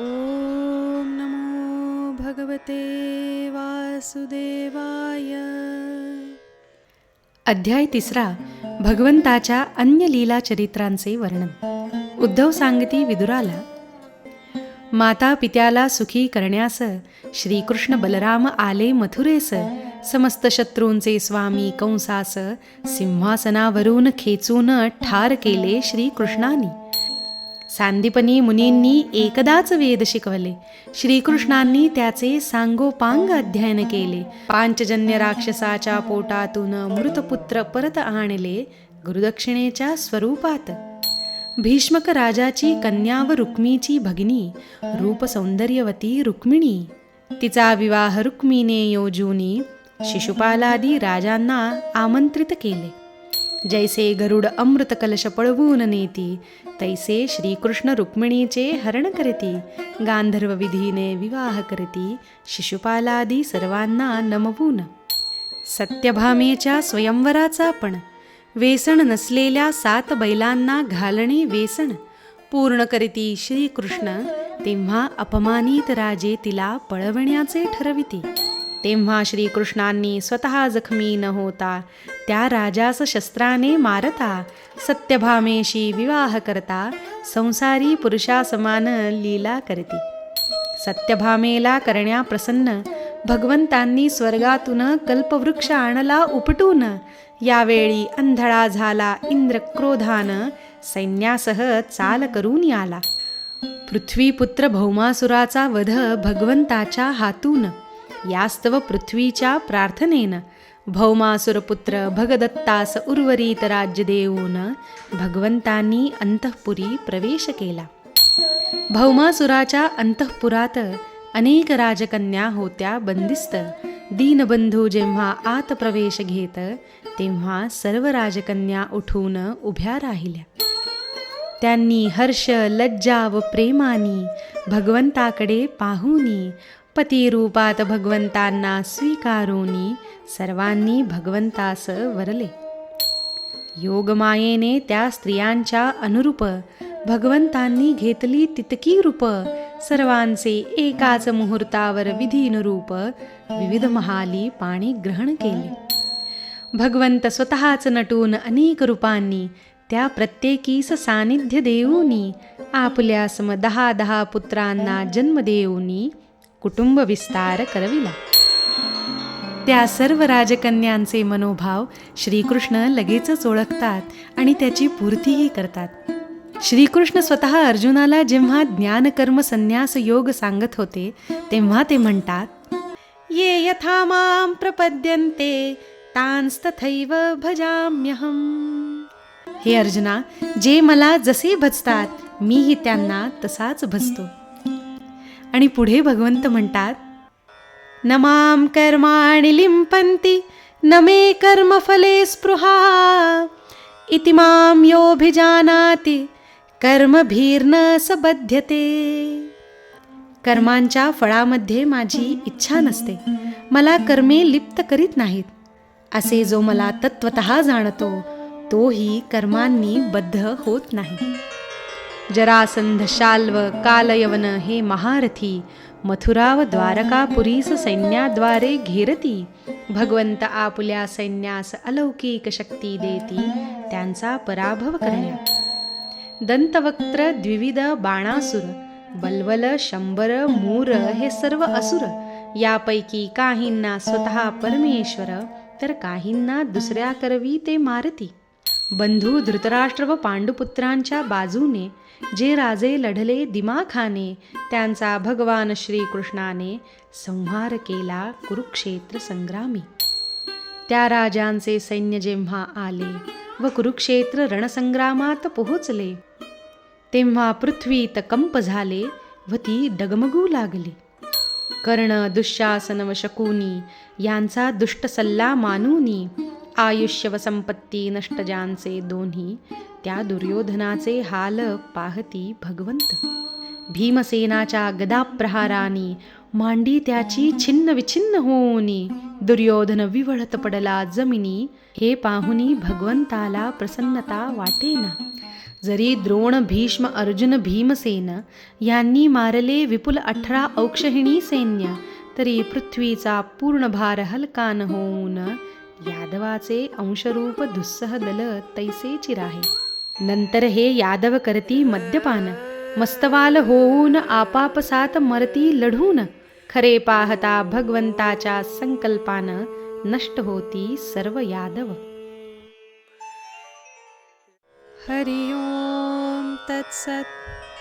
ॐ नमो भगवते वासुदेवाय. अध्याय तिसरा भगवंताच्या अन्य लीला चरित्रांचे वर्णन. उद्धव सांगती विदुराला माता पित्याला सुखी करण्यास श्रीकृष्ण बलराम आले मथुरेस समस्त शत्रूंचे स्वामी कंसास सिंहासनावरून खेचून ठार केले श्रीकृष्णानी. सांदीपनी मुनींनी एकदाच वेद शिकवले. श्रीकृष्णांनी त्याचे सांगोपांग अध्ययन केले. पांचजन्य राक्षसाच्या पोटातून मृतपुत्र परत आणले गुरुदक्षिणेच्या स्वरूपात. भीष्मक राजाची कन्या व रुक्मीची भगिनी रूपसौंदर्यवती रुक्मिणी. तिचा विवाह रुक्मीने योजूनी शिशुपालादी राजांना आमंत्रित केले. जैसे गरुड अमृत कलश पळवून नेती तैसे श्रीकृष्ण रुक्मिणीचे हरण करती गांधर्व विधीने विवाह करती शिशुपालादी सर्वांना नमवून. सत्यभामेच्या स्वयंवराचा पण वेसण नसलेल्या सात बैलांना घालणे वेसण पूर्ण करीती श्रीकृष्ण तेव्हा अपमानित राजे तिला पळवण्याचे ठरविते. तेव्हा श्रीकृष्णांनी स्वतः जखमी न होता त्या राजास शस्त्राने मारता सत्यभामेशी विवाह करता संसारी पुरुषासमान लीला करती. सत्यभामेला करण्या प्रसन्न भगवंतांनी स्वर्गातून कल्पवृक्ष आणला उपटून यावेळी अंधळा झाला इंद्र क्रोधान सैन्यासह चाल करून आला पृथ्वीपुत्र भौमासुराचा वध भगवंताच्या हातून यास्तव पृथ्वीच्या प्रार्थनेन। भौमासुरपुत्र भगदत्तास उर्वरित राज्य देऊन भगवंतांनी अंतःपुरी प्रवेश केला। भौमासुराच्या अंतःपुरात अनेक राजकन्या होत्या बंदिस्त। दीनबंधू जेव्हा आत प्रवेश घेत तेव्हा सर्व राजकन्या उठून उभ्या राहिल्या। त्यांनी हर्ष लज्जा व प्रेमानी भगवंताकडे पाहुनी पतिरूपात भगवंतांना स्वीकारोनी सर्वांनी भगवंतास वरले. योगमायेने त्या स्त्रियांच्या अनुरूप भगवंतांनी घेतली तितकी रूप सर्वांचे एकाच मुहूर्तावर विधीनुरूप विविध महाली पाणी ग्रहण केले. भगवंत स्वतःच नटून अनेक रूपांनी त्या प्रत्येकीस सानिध्य देऊनी आपल्या सम दहा दहा पुत्रांना जन्म देऊनी कुटुंब विस्तार करविला. त्या सर्व राजकन्यांचे मनोभाव श्रीकृष्ण लगेचच ओळखतात आणि त्याची पूर्तीही करतात. श्रीकृष्ण स्वतः अर्जुनाला जेव्हा ज्ञानकर्म संन्यास योग सांगत होते तेव्हा ते म्हणतात ये यथा मां प्रपद्यन्ते तांस्तथैव भजाम्यहम. हे अर्जुना जे मला जसे भजतात मीही त्यांना तसाच भजतो. आणि पुढे भगवंत म्हणतात न मां कर्माणि लिंपंती न मे कर्मफले स्पृहा इति मां योभिजानाति कर्मभीर्न सबध्यते. कर्मांच्या फळामध्ये माझी इच्छा नसते. मला कर्मे लिप्त करीत नाहीत. असे जो मला तत्वत जाणतो तोही कर्मांनी बद्ध होत नाही. जरासंध शाल्व कालयवन हे महारथी मथुरा व द्वारकापुरीस सैन्याद्वारे घेरती. भगवंत आपुल्या सैन्यास अलौकिक शक्ती देती त्यांचा पराभव करण्या. दंतवक्त्र द्विविध बाणासुर बलवल शंभर मूर हे सर्व असुर. यापैकी काहींना स्वतः परमेश्वर तर काहींना दुसऱ्या करवी ते मारती. बंधू धृतराष्ट्र व पांडुपुत्रांच्या बाजूने जे राजे लढले दिमाखाने त्यांचा भगवान श्रीकृष्णाने संहार केला कुरुक्षेत्र संग्रामी. त्या राजांचे सैन्य जेव्हा आले व कुरुक्षेत्र रणसंग्रामात पोहोचले तेव्हा पृथ्वीत कंप झाले व ती डगमगू लागली. कर्ण दुःशासन व शकुनी यांचा दुष्ट सल्ला मानूनी आयुष्य व संपत्ती नष्ट ज्यांचे दोन्ही त्या दुर्योधनाचे हाल पाहती भगवंत. भीमसेनाच्या गदाप्रहारानी मांडी त्याची छिन्न विछिन्न होऊनी दुर्योधन विवळत पडला जमिनी. हे पाहुनी भगवंताला प्रसन्नता वाटेना. जरी द्रोण भीष्म अर्जुन भीमसेन यांनी मारले विपुल अठरा औक्षहिणी सैन्य तरी पृथ्वीचा पूर्ण भार हलकान होऊन यादवाचे अंशरूप दुस्सह दल तैसे चिराहे नंतर हे यादव करती मद्यपान. मस्तवाल होऊन आपापसात मरती लढून. खरे पाहता भगवंताच्या संकल्पान नष्ट होती सर्व यादव. हरि ओम तत्सत्.